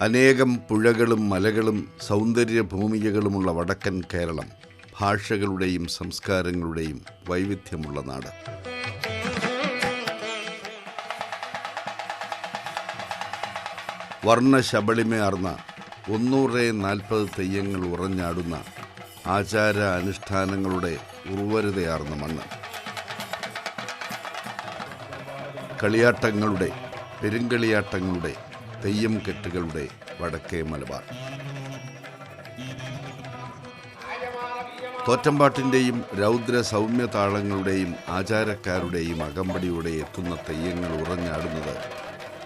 അനേകം പുഴകളും മലകളും സൗന്ദര്യ ഭൂമികകളുമുള്ള വടക്കൻ കേരളം ഭാഷകളുടെയും സംസ്കാരങ്ങളുടെയും വൈവിധ്യമുള്ള നാട്. വർണശബളിമയാർന്ന ഒന്നൂറെ നാൽപ്പത് തെയ്യങ്ങൾ ഉറഞ്ഞാടുന്ന ആചാര അനുഷ്ഠാനങ്ങളുടെ ഉർവരതയാർന്ന മണ്ണ്. കളിയാട്ടങ്ങളുടെ പെരുങ്കളിയാട്ടങ്ങളുടെ തെയ്യം കെട്ടുകളുടെ വടക്കേ മലബാർ. തോറ്റമ്പാട്ടിന്റെയും രൗദ്ര സൗമ്യ താളങ്ങളുടെയും ആചാരക്കാരുടെയും അകമ്പടിയോടെ എത്തുന്ന തെയ്യങ്ങൾ ഉറഞ്ഞാടുന്നത്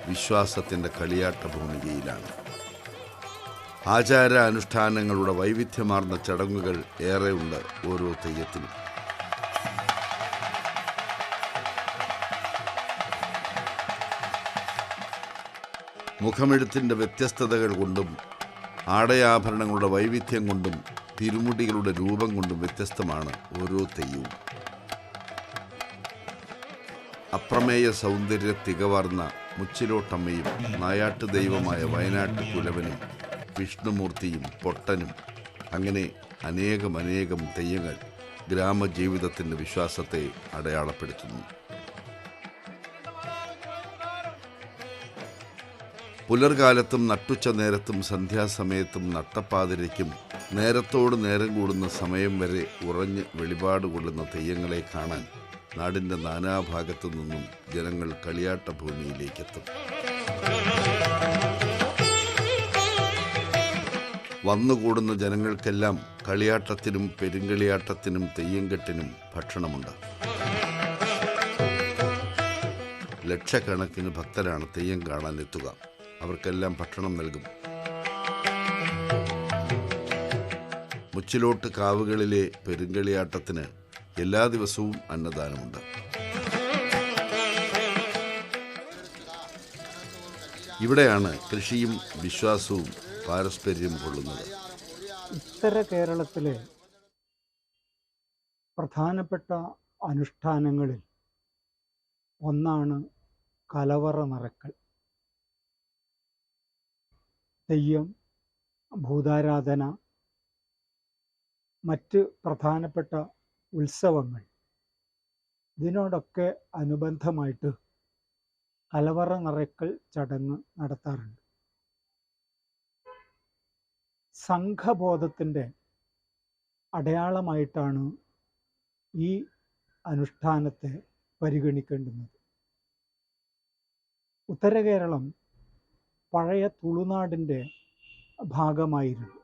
വിശ്വാസത്തിന്റെ കളിയാട്ട ഭൂമികയിലാണ് ആചാര അനുഷ്ഠാനങ്ങളുടെ വൈവിധ്യമാർന്ന ചടങ്ങുകൾ ഏറെയുണ്ട് ഓരോ തെയ്യത്തിനും. മുഖമെഴുത്തിന്റെ വ്യത്യസ്തതകൾ കൊണ്ടും ആടയാഭരണങ്ങളുടെ വൈവിധ്യം കൊണ്ടും തിരുമുടികളുടെ രൂപം കൊണ്ടും വ്യത്യസ്തമാണ് ഓരോ തെയ്യവും. അപ്രമേയ സൗന്ദര്യ തികവാർന്ന മുച്ചിലോട്ടമ്മയും നായാട്ട് ദൈവമായ വയനാട്ട് കുലവനും വിഷ്ണുമൂർത്തിയും പൊട്ടനും അങ്ങനെ അനേകമനേകം അനേകം തെയ്യങ്ങൾ ഗ്രാമജീവിതത്തിന്റെ വിശ്വാസത്തെ അടയാളപ്പെടുത്തുന്നു. പുലർകാലത്തും നട്ടുച്ച നേരത്തും സന്ധ്യാസമയത്തും നട്ടപ്പാതിരയ്ക്കും നേരത്തോട് നേരം കൂടുന്ന സമയം വരെ ഉറഞ്ഞ് വെളിപാട് കൊള്ളുന്ന തെയ്യങ്ങളെ കാണാൻ നാടിന്റെ നാനാഭാഗത്തു നിന്നും ജനങ്ങൾ കളിയാട്ട ഭൂമിയിലേക്കെത്തും വന്നുകൂടുന്ന ജനങ്ങൾക്കെല്ലാം കളിയാട്ടത്തിനും പെരുങ്കളിയാട്ടത്തിനും തെയ്യങ്കെട്ടിനും ഭക്ഷണമുണ്ട്. ലക്ഷക്കണക്കിന് ഭക്തരാണ് തെയ്യം കാണാൻ എത്തുക അവർക്കെല്ലാം ഭക്ഷണം നൽകും. മുച്ചിലോട്ട് കാവുകളിലെ പെരുങ്കളിയാട്ടത്തിന് എല്ലാ ദിവസവും അന്നദാനമുണ്ട്. ഇവിടെയാണ് കൃഷിയും വിശ്വാസവും പാരസ്പര്യം കൊള്ളുന്നത്. ഉത്തര കേരളത്തിലെ പ്രധാനപ്പെട്ട അനുഷ്ഠാനങ്ങളിൽ ഒന്നാണ് കലവറ നിറക്കൽ തെയ്യം ഭൂതാരാധന മറ്റ് പ്രധാനപ്പെട്ട ഉത്സവങ്ങൾ. ഇതിനോടൊക്കെ അനുബന്ധമായിട്ട് കലവറ നിറയ്ക്കൽ ചടങ്ങ് നടത്താറുണ്ട്. സംഘബോധത്തിന്റെ അടയാളമായിട്ടാണ് ഈ അനുഷ്ഠാനത്തെ പരിഗണിക്കേണ്ടുന്നത്. ഉത്തര കേരളം പഴയ തുളുനാടിന്റെ ഭാഗമായിരുന്നു.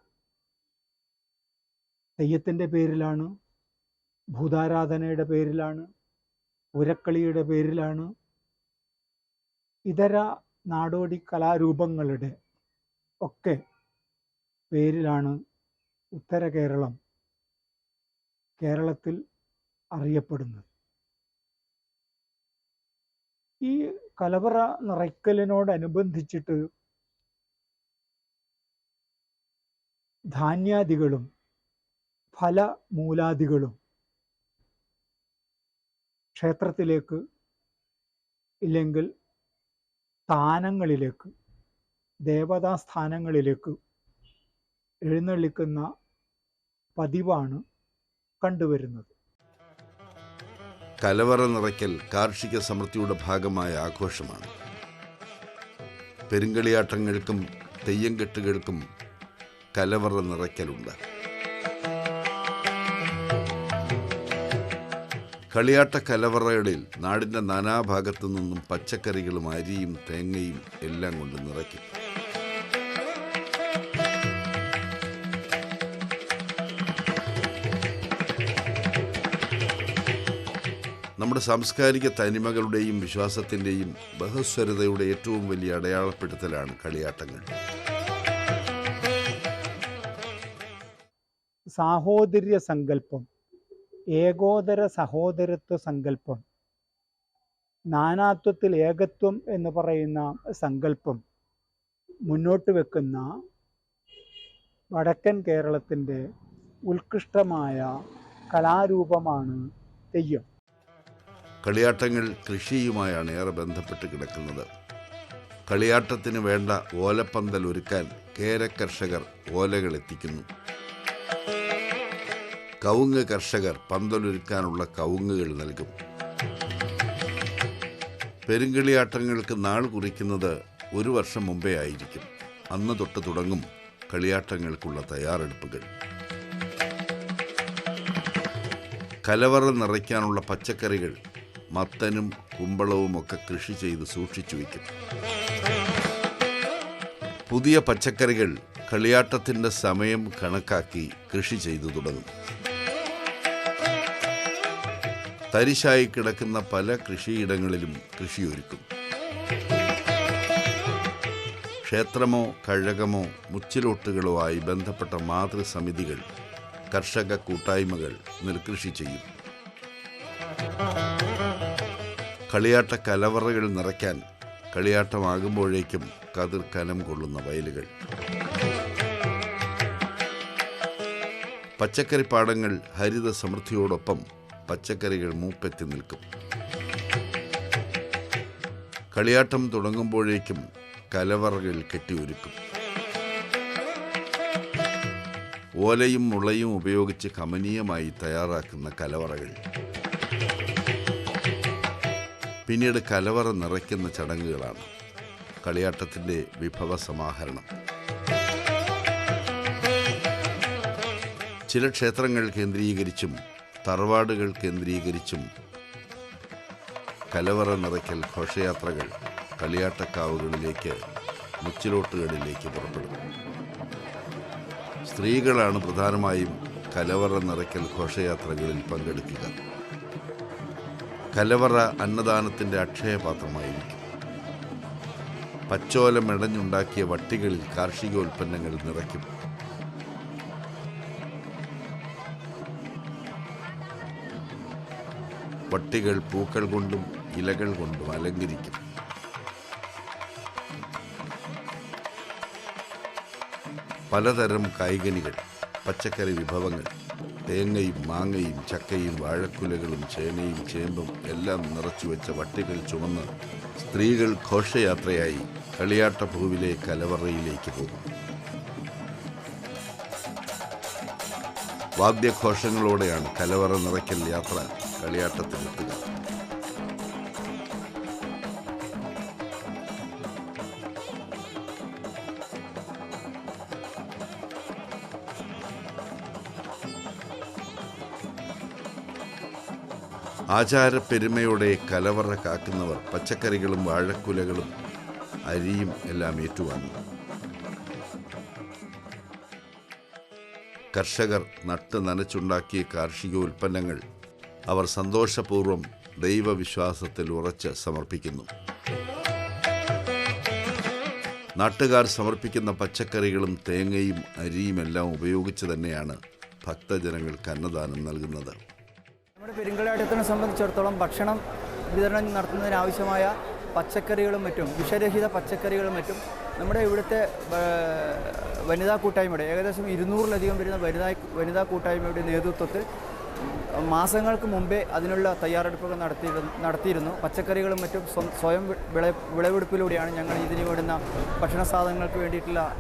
തെയ്യത്തിന്റെ പേരിലാണ് ഭൂതാരാധനയുടെ പേരിലാണ് ഉരക്കളിയുടെ പേരിലാണ് ഇതര നാടോടി കലാരൂപങ്ങളുടെ ഒക്കെ പേരിലാണ് ഉത്തര കേരളം കേരളത്തിൽ അറിയപ്പെടുന്നത്. ഈ കലവറ നിറയ്ക്കലിനോടനുബന്ധിച്ചിട്ട് ധാന്യാദികളും ഫലമൂലാദികളും ക്ഷേത്രത്തിലേക്ക് ഇല്ലെങ്കിൽ സ്ഥാനങ്ങളിലേക്ക് ദേവതാ സ്ഥാനങ്ങളിലേക്ക് എഴുന്നള്ളിക്കുന്ന പതിവാണ് കണ്ടുവരുന്നത്. കലവറ നിറയ്ക്കൽ കാർഷിക സമൃദ്ധിയുടെ ഭാഗമായ ആഘോഷമാണ്. പെരുങ്കളിയാട്ടങ്ങൾക്കും തെയ്യംകെട്ടുകൾക്കും കലവറ നിറയ്ക്കലുണ്ട്. കളിയാട്ട കലവറകളിൽ നാടിന്റെ നാനാഭാഗത്തു നിന്നും പച്ചക്കറികളും അരിയും തേങ്ങയും എല്ലാം കൊണ്ട് നിറയ്ക്കും. നമ്മുടെ സാംസ്കാരിക തനിമകളുടെയും വിശ്വാസത്തിന്റെയും ബഹസ്വരതയുടെ ഏറ്റവും വലിയ അടയാളപ്പെടുത്തലാണ് കളിയാട്ടങ്ങൾ. സാഹോദര്യ സങ്കല്പം ഏകോദര സഹോദരത്വ സങ്കല്പം നാനാത്വത്തിൽ ഏകത്വം എന്ന് പറയുന്ന സങ്കല്പം മുന്നോട്ട് വെക്കുന്ന വടക്കൻ കേരളത്തിന്റെ ഉത്കൃഷ്ടമായ കലാരൂപമാണ് തെയ്യം. കളിയാട്ടങ്ങൾ കൃഷിയുമായാണ് ഏറെ ബന്ധപ്പെട്ട് കിടക്കുന്നത്. കളിയാട്ടത്തിന് വേണ്ട ഓലപ്പന്തൽ ഒരുക്കാൻ കേരകർഷകർ ഓലകൾ എത്തിക്കുന്നു. കവുങ്ങ് കർഷകർ പന്തലൊരുക്കാനുള്ള കവുങ്ങുകൾ നൽകും. പെരുങ്കളിയാട്ടങ്ങൾക്ക് നാൾ കുറിക്കുന്നത് ഒരു വർഷം മുമ്പേ ആയിരിക്കും. അന്ന് തൊട്ട് തുടങ്ങും കളിയാട്ടങ്ങൾക്കുള്ള തയ്യാറെടുപ്പുകൾ. കലവറ നിറയ്ക്കാനുള്ള പച്ചക്കറികൾ മത്തനും കുമ്പളവും ഒക്കെ കൃഷി ചെയ്ത് സൂക്ഷിച്ചു വയ്ക്കും. പുതിയ പച്ചക്കറികൾ കളിയാട്ടത്തിന്റെ സമയം കണക്കാക്കി കൃഷി ചെയ്തു തുടങ്ങും. തരിശായി കിടക്കുന്ന പല കൃഷിയിടങ്ങളിലും കൃഷിയൊരുക്കും. ക്ഷേത്രമോ കഴകമോ മുച്ചിലോട്ടുകളോ ആയി ബന്ധപ്പെട്ട മാതൃസമിതികൾ കർഷക കൂട്ടായ്മകൾ നെൽകൃഷി ചെയ്യും. കളിയാട്ട കലവറകൾ നിറയ്ക്കാൻ കളിയാട്ടമാകുമ്പോഴേക്കും കതിർ കനം കൊള്ളുന്ന വയലുകൾ. പച്ചക്കറിപ്പാടങ്ങൾ ഹരിത സമൃദ്ധിയോടൊപ്പം പച്ചക്കറികൾ മൂപ്പെത്തി നിൽക്കും. കളിയാട്ടം തുടങ്ങുമ്പോഴേക്കും കലവറകൾ കെട്ടിയൊരുക്കും. ഓലയും മുളയും ഉപയോഗിച്ച് കമനീയമായി തയ്യാറാക്കുന്ന കലവറകൾ. പിന്നീട് കലവറ നിറയ്ക്കുന്ന ചടങ്ങുകളാണ് കളിയാട്ടത്തിന്റെ വിഭവ സമാഹരണം. ചില ക്ഷേത്രങ്ങൾ കേന്ദ്രീകരിച്ചും തറവാടുകൾ കേന്ദ്രീകരിച്ചും കലവറ നിറയ്ക്കൽ ഘോഷയാത്രകൾ കളിയാട്ടക്കാവുകളിലേക്ക് മുച്ചിലോട്ടുകളിലേക്ക് പുറപ്പെടും. സ്ത്രീകളാണ് പ്രധാനമായും കലവറ നിറയ്ക്കൽ ഘോഷയാത്രകളിൽ പങ്കെടുക്കുക. കലവറ അന്നദാനത്തിന്റെ അക്ഷയപാത്രമായിരിക്കും. പച്ചോല മെടഞ്ഞുണ്ടാക്കിയ വട്ടികളിൽ കാർഷികോൽപ്പന്നങ്ങൾ നിറയ്ക്കും. വട്ടികൾ പൂക്കൾ കൊണ്ടും ഇലകൾ കൊണ്ടും അലങ്കരിക്കും. പലതരം കായികനികൾ പച്ചക്കറി വിഭവങ്ങൾ തേങ്ങയും മാങ്ങയും ചക്കയും വാഴക്കുലകളും ചേനയും ചേമ്പും എല്ലാം നിറച്ചു വെച്ച വട്ടികൾ ചുമന്ന് സ്ത്രീകൾ ഘോഷയാത്രയായി കളിയാട്ട പൂവിലെ കലവറയിലേക്ക് പോകും. വാദ്യഘോഷങ്ങളോടെയാണ് കലവറ നിറയ്ക്കൽ യാത്ര കളിയാട്ടത്തിലെത്തുക ആചാരപ്പെരുമയോടെ കലവറ കാക്കുന്നവർ പച്ചക്കറികളും വാഴക്കുലകളും അരിയും എല്ലാം ഏറ്റുവാങ്ങി. കർഷകർ നട്ട് നനച്ചുണ്ടാക്കിയ കാർഷിക ഉൽപ്പന്നങ്ങൾ അവർ സന്തോഷപൂർവം ദൈവവിശ്വാസത്തിൽ ഉറച്ച് സമർപ്പിക്കുന്നു. നാട്ടുകാർ സമർപ്പിക്കുന്ന പച്ചക്കറികളും തേങ്ങയും അരിയുമെല്ലാം ഉപയോഗിച്ച് തന്നെയാണ് ഭക്തജനങ്ങൾക്ക് അന്നദാനം നൽകുന്നത്. നമ്മുടെ പെരുങ്കളിയാട്ടത്തിനെ സംബന്ധിച്ചിടത്തോളം ഭക്ഷണം വിതരണം നടത്തുന്നതിനാവശ്യമായ പച്ചക്കറികളും മറ്റും വിഷരഹിത പച്ചക്കറികളും മറ്റും നമ്മുടെ ഇവിടുത്തെ വനിതാ കൂട്ടായ്മയുടെ ഏകദേശം ഇരുന്നൂറിലധികം വരുന്ന വനിതാ വനിതാ കൂട്ടായ്മയുടെ നേതൃത്വത്തിൽ മാസങ്ങൾക്ക് മുമ്പേ അതിനുള്ള തയ്യാറെടുപ്പുകൾ നടത്തിയിരുന്നു നടത്തിയിരുന്നു. പച്ചക്കറികളും മറ്റും സ്വ- സ്വയം വിള വിളവെടുപ്പിലൂടെയാണ് ഞങ്ങൾ ഇതിന് വേണ്ടുന്ന ഭക്ഷണ സാധനങ്ങൾക്ക് വേണ്ടിയിട്ടുള്ള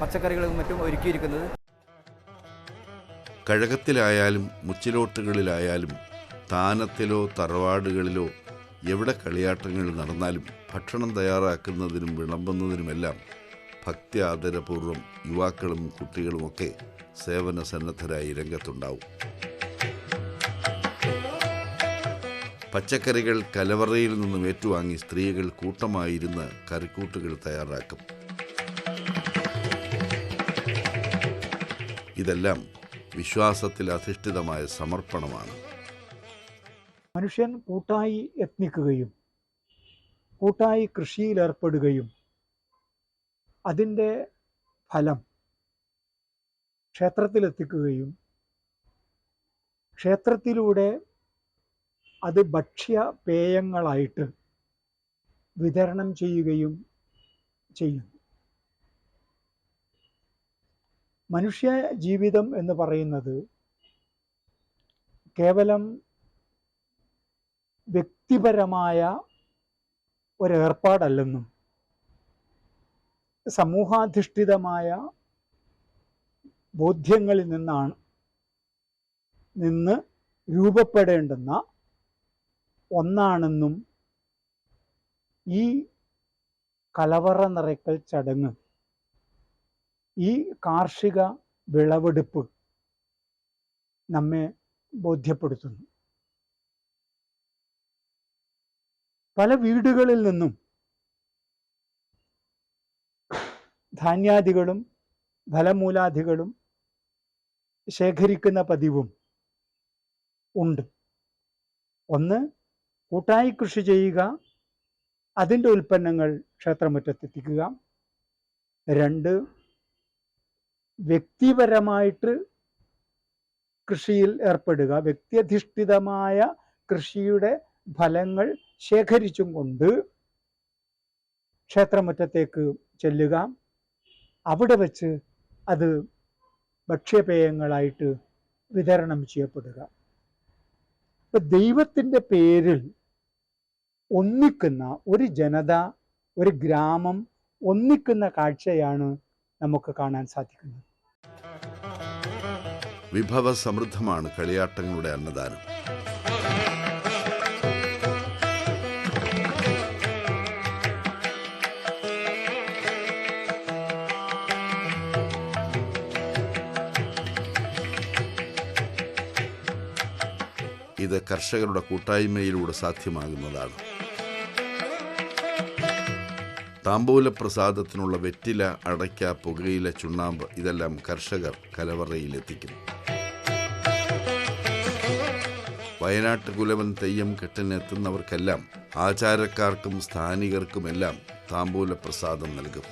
പച്ചക്കറികളും മറ്റും ഒരുക്കിയിരിക്കുന്നത്. കഴകത്തിലായാലും മുച്ചിലോട്ടുകളിലായാലും താനത്തിലോ തറവാടുകളിലോ എവിടെ കളിയാട്ടങ്ങൾ നടന്നാലും ഭക്ഷണം തയ്യാറാക്കുന്നതിനും വിളമ്പുന്നതിനുമെല്ലാം ഭക്തി ആദരപൂർവം യുവാക്കളും കുട്ടികളുമൊക്കെ സേവന സന്നദ്ധരായി രംഗത്തുണ്ടാവും. പച്ചക്കറികൾ കലവറയിൽ നിന്നും ഏറ്റുവാങ്ങി സ്ത്രീകൾ കൂട്ടമായിരുന്ന് കറിക്കൂട്ടുകൾ തയ്യാറാക്കും. ഇതെല്ലാം വിശ്വാസത്തിൽ അധിഷ്ഠിതമായ സമർപ്പണമാണ്. മനുഷ്യൻ കൂട്ടായി യത്നിക്കുകയും കൂട്ടായി കൃഷിയിലേർപ്പെടുകയും അതിന്റെ ഫലം ക്ഷേത്രത്തിലെത്തിക്കുകയും ക്ഷേത്രത്തിലൂടെ അത് ഭക്ഷ്യ പേയങ്ങളായിട്ട് വിതരണം ചെയ്യുകയും ചെയ്യുന്നു. മനുഷ്യ ജീവിതം എന്ന് പറയുന്നത് കേവലം വ്യക്തിപരമായ ഒരേർപ്പാടല്ലെന്നും സമൂഹാധിഷ്ഠിതമായ ബോധ്യങ്ങളിൽ നിന്നാണ് നിന്ന് രൂപപ്പെടേണ്ടുന്ന ഒന്നാണെന്നും ഈ കലവറ നിറയ്ക്കൽ ചടങ്ങ് ഈ കാർഷിക വിളവെടുപ്പ് നമ്മെ ബോധ്യപ്പെടുത്തുന്നു. പല വീടുകളിൽ നിന്നും ധാന്യാദികളും ഫലമൂലാദികളും ശേഖരിക്കുന്ന പതിവും ഉണ്ട്. ഒന്ന് കൂട്ടായി കൃഷി ചെയ്യുക അതിന്റെ ഉൽപ്പന്നങ്ങൾ ക്ഷേത്രമുറ്റത്തെത്തിക്കുക. രണ്ട് വ്യക്തിപരമായിട്ട് കൃഷിയിൽ ഏർപ്പെടുക. വ്യക്തിയധിഷ്ഠിതമായ കൃഷിയുടെ ഫലങ്ങൾ ശേഖരിച്ചും കൊണ്ട് ക്ഷേത്രമുറ്റത്തേക്ക് ചെല്ലുക. അവിടെ വച്ച് അത് ഭക്ഷ്യപേയങ്ങളായിട്ട് വിതരണം ചെയ്യപ്പെടുക. ഇപ്പൊ ദൈവത്തിന്റെ പേരിൽ ഒന്നിക്കുന്ന ഒരു ജനത ഒരു ഗ്രാമം ഒന്നിക്കുന്ന കാഴ്ചയാണ് നമുക്ക് കാണാൻ സാധിക്കുന്നത്. വിഭവ സമൃദ്ധമാണ് കളിയാട്ടങ്ങളുടെ അന്നദാനം. ഇത് കർഷകരുടെ കൂട്ടായ്മയിലൂടെ സാധ്യമാകുന്നതാണ്. താമ്പൂല പ്രസാദത്തിനുള്ള വെറ്റില അടയ്ക്ക പുകയില ചുണ്ണാമ്പ് ഇതെല്ലാം കർഷകർ കലവറയിലെത്തിക്കും വയനാട്ട് കുലവൻ തെയ്യം കെട്ടിനെത്തുന്നവർക്കെല്ലാം ആചാരക്കാർക്കും സ്ഥാനികർക്കുമെല്ലാം താമ്പൂല പ്രസാദം നൽകും.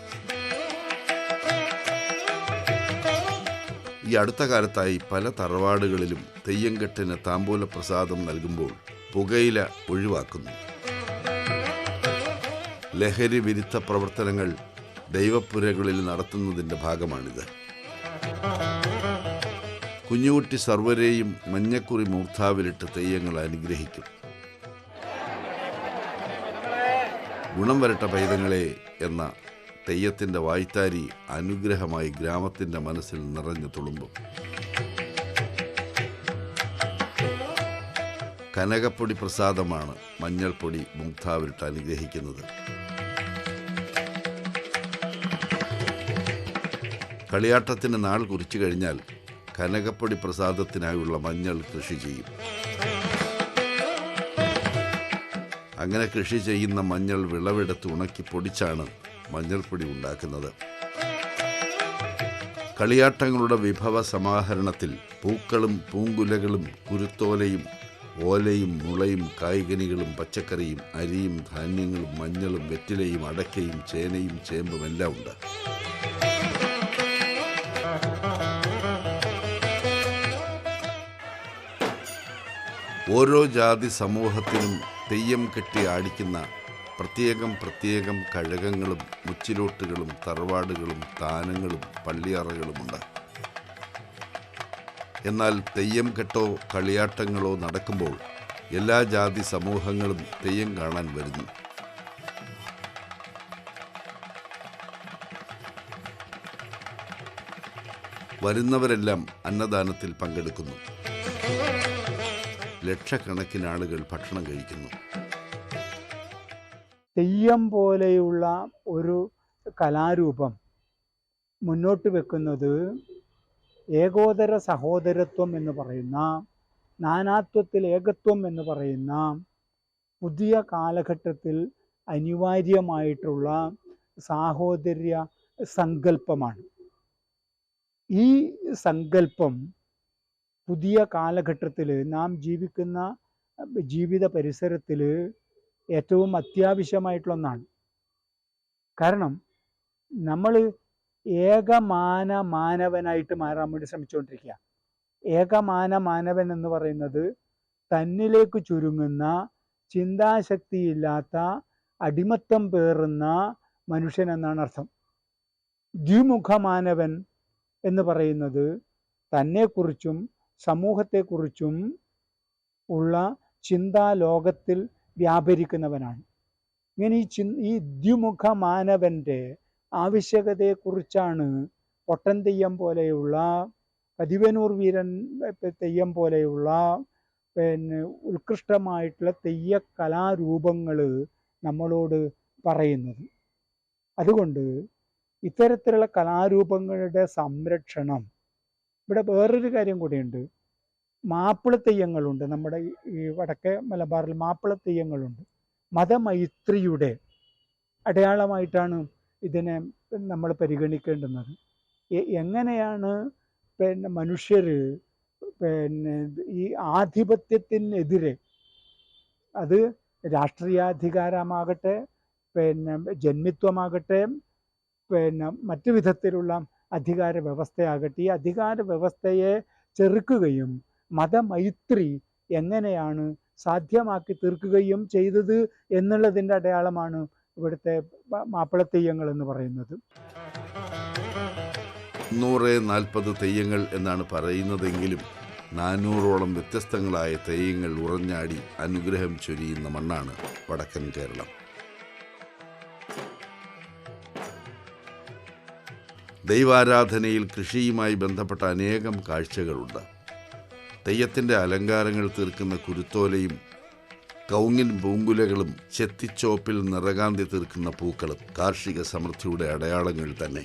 ഈ അടുത്ത കാലത്തായി പല തറവാടുകളിലും തെയ്യംകെട്ടിന് താമ്പൂല പ്രസാദം നൽകുമ്പോൾ പുകയില ഒഴിവാക്കുന്നു ലഹരി വിരുദ്ധ പ്രവർത്തനങ്ങൾ ദൈവപ്പുരകളിൽ നടത്തുന്നതിന്റെ ഭാഗമാണിത്. കുഞ്ഞുകുട്ടി സർവരെയും മഞ്ഞക്കുറി മൂർത്താവിലിട്ട് തെയ്യങ്ങൾ അനുഗ്രഹിക്കും. ഗുണം വരട്ട പൈതങ്ങളെ എന്ന തെയ്യത്തിന്റെ വായ്ത്താരി അനുഗ്രഹമായി ഗ്രാമത്തിന്റെ മനസ്സിൽ നിറഞ്ഞു തുളുമ്പും. കനകപ്പൊടി പ്രസാദമാണ് മഞ്ഞൾപ്പൊടി മുഗ്ധാവിലിട്ട് അനുഗ്രഹിക്കുന്നത്. കളിയാട്ടത്തിന് നാൾ കുറിച്ചു കഴിഞ്ഞാൽ കനകപ്പൊടി പ്രസാദത്തിനായുള്ള മഞ്ഞൾ കൃഷി ചെയ്യും. അങ്ങനെ കൃഷി ചെയ്യുന്ന മഞ്ഞൾ വിളവെടുത്ത് ഉണക്കി പൊടിച്ചാണ് മഞ്ഞൾപ്പൊടി ഉണ്ടാക്കുന്നത്. കളിയാട്ടങ്ങളുടെ വിഭവ സമാഹരണത്തിൽ പൂക്കളും പൂങ്കുലകളും കുരുത്തോലയും ഓലയും മുളയും കായ്കനികളും പച്ചക്കറിയും അരിയും ധാന്യങ്ങളും മഞ്ഞളും വെറ്റിലയും അടക്കയും ചേനയും ചേമ്പും എല്ലാം ഉണ്ട്. ഓരോ ജാതി സമൂഹത്തിനും തെയ്യം കെട്ടി ആടിക്കുന്ന പ്രത്യേകം പ്രത്യേകം കഴകങ്ങളും മുച്ചിലോട്ടുകളും തറവാടുകളും താനങ്ങളും പള്ളിയറകളുമുണ്ട്. എന്നാൽ തെയ്യം കെട്ടോ കളിയാട്ടങ്ങളോ നടക്കുമ്പോൾ എല്ലാ ജാതി സമൂഹങ്ങളും തെയ്യം കാണാൻ വരുന്നു. വരുന്നവരെല്ലാം അന്നദാനത്തിൽ പങ്കെടുക്കുന്നു. ലക്ഷക്കണക്കിന് ആളുകൾ ഭക്ഷണം കഴിക്കുന്നു. തെയ്യം പോലെയുള്ള ഒരു കലാരൂപം മുന്നോട്ട് വെക്കുന്നത് ഏകോദര സഹോദരത്വം എന്ന് പറയുന്ന നാനാത്വത്തിൽ ഏകത്വം എന്ന് പറയുന്ന പുതിയ കാലഘട്ടത്തിൽ അനിവാര്യമായിട്ടുള്ള സാഹോദര്യ സങ്കല്പമാണ്. ഈ സങ്കല്പം പുതിയ കാലഘട്ടത്തിൽ നാം ജീവിക്കുന്ന ജീവിത പരിസരത്തിൽ ഏറ്റവും അത്യാവശ്യമായിട്ടുള്ള ഒന്നാണ് കാരണം നമ്മൾ ഏകമാന മാനവനായിട്ട് മാറാൻ വേണ്ടി ശ്രമിച്ചുകൊണ്ടിരിക്കുക ഏകമാന മാനവൻ എന്ന് പറയുന്നത് തന്നിലേക്ക് ചുരുങ്ങുന്ന ചിന്താശക്തിയില്ലാത്ത അടിമത്തം പേറുന്ന മനുഷ്യൻ എന്നാണ് അർത്ഥം. ദ്വിമുഖ മാനവൻ എന്ന് പറയുന്നത് തന്നെക്കുറിച്ചും സമൂഹത്തെക്കുറിച്ചും ഉള്ള ചിന്താ ലോകത്തിൽ വ്യാപരിക്കുന്നവനാണ്. ഇങ്ങനെ ഈ ചി ഈ ദ്വിമുഖ മാനവന്റെ ആവശ്യകതയെക്കുറിച്ചാണ് ഒട്ടൻ തെയ്യം പോലെയുള്ള പതിവനൂർ വീരൻ തെയ്യം പോലെയുള്ള പിന്നെ ഉത്കൃഷ്ടമായിട്ടുള്ള തെയ്യ കലാരൂപങ്ങൾ നമ്മളോട് പറയുന്നത്. അതുകൊണ്ട് ഇത്തരത്തിലുള്ള കലാരൂപങ്ങളുടെ സംരക്ഷണം ഇവിടെ വേറൊരു കാര്യം കൂടിയുണ്ട്. മാപ്പിള തെയ്യങ്ങളുണ്ട്. നമ്മുടെ ഈ- വടക്കേ മലബാറിൽ മാപ്പിള തെയ്യങ്ങളുണ്ട്. മതമൈത്രിയുടെ അടയാളമായിട്ടാണ് ഇതിനെ നമ്മൾ പരിഗണിക്കേണ്ടുന്നത്. എങ്ങനെയാണ് പിന്നെ മനുഷ്യർ പിന്നെ ഈ ആധിപത്യത്തിനെതിരെ അത് രാഷ്ട്രീയാധികാരമാകട്ടെ പിന്നെ ജന്മിത്വമാകട്ടെ പിന്നെ മറ്റു വിധത്തിലുള്ള അധികാര വ്യവസ്ഥയാകട്ടെ ഈ അധികാര വ്യവസ്ഥയെ ചെറുക്കുകയും മതമൈത്രി എങ്ങനെയാണ് സാധ്യമാക്കി തീർക്കുകയും ചെയ്തത് എന്നുള്ളതിന്റെ അടയാളമാണ് ഇവിടുത്തെ മാപ്പിള തെയ്യങ്ങൾ എന്ന് പറയുന്നത്. നൂറ് നാൽപ്പത് തെയ്യങ്ങൾ എന്നാണ് പറയുന്നതെങ്കിലും നാനൂറോളം വ്യത്യസ്തങ്ങളായ തെയ്യങ്ങൾ ഉറഞ്ഞാടി അനുഗ്രഹം ചൊരിയുന്ന മണ്ണാണ് വടക്കൻ കേരളം. ദൈവാരാധനയിൽ കൃഷിയുമായി ബന്ധപ്പെട്ട അനേകം കാഴ്ചകളുണ്ട്. തെയ്യത്തിന്റെ അലങ്കാരങ്ങൾ തീർക്കുന്ന കുരുത്തോലയും കൗങ്ങിൻ പൂങ്കുലകളും ചെത്തിച്ചോപ്പിൽ നിറകാന്തി തീർക്കുന്ന പൂക്കളും കാർഷിക സമൃദ്ധിയുടെ അടയാളങ്ങൾ തന്നെ.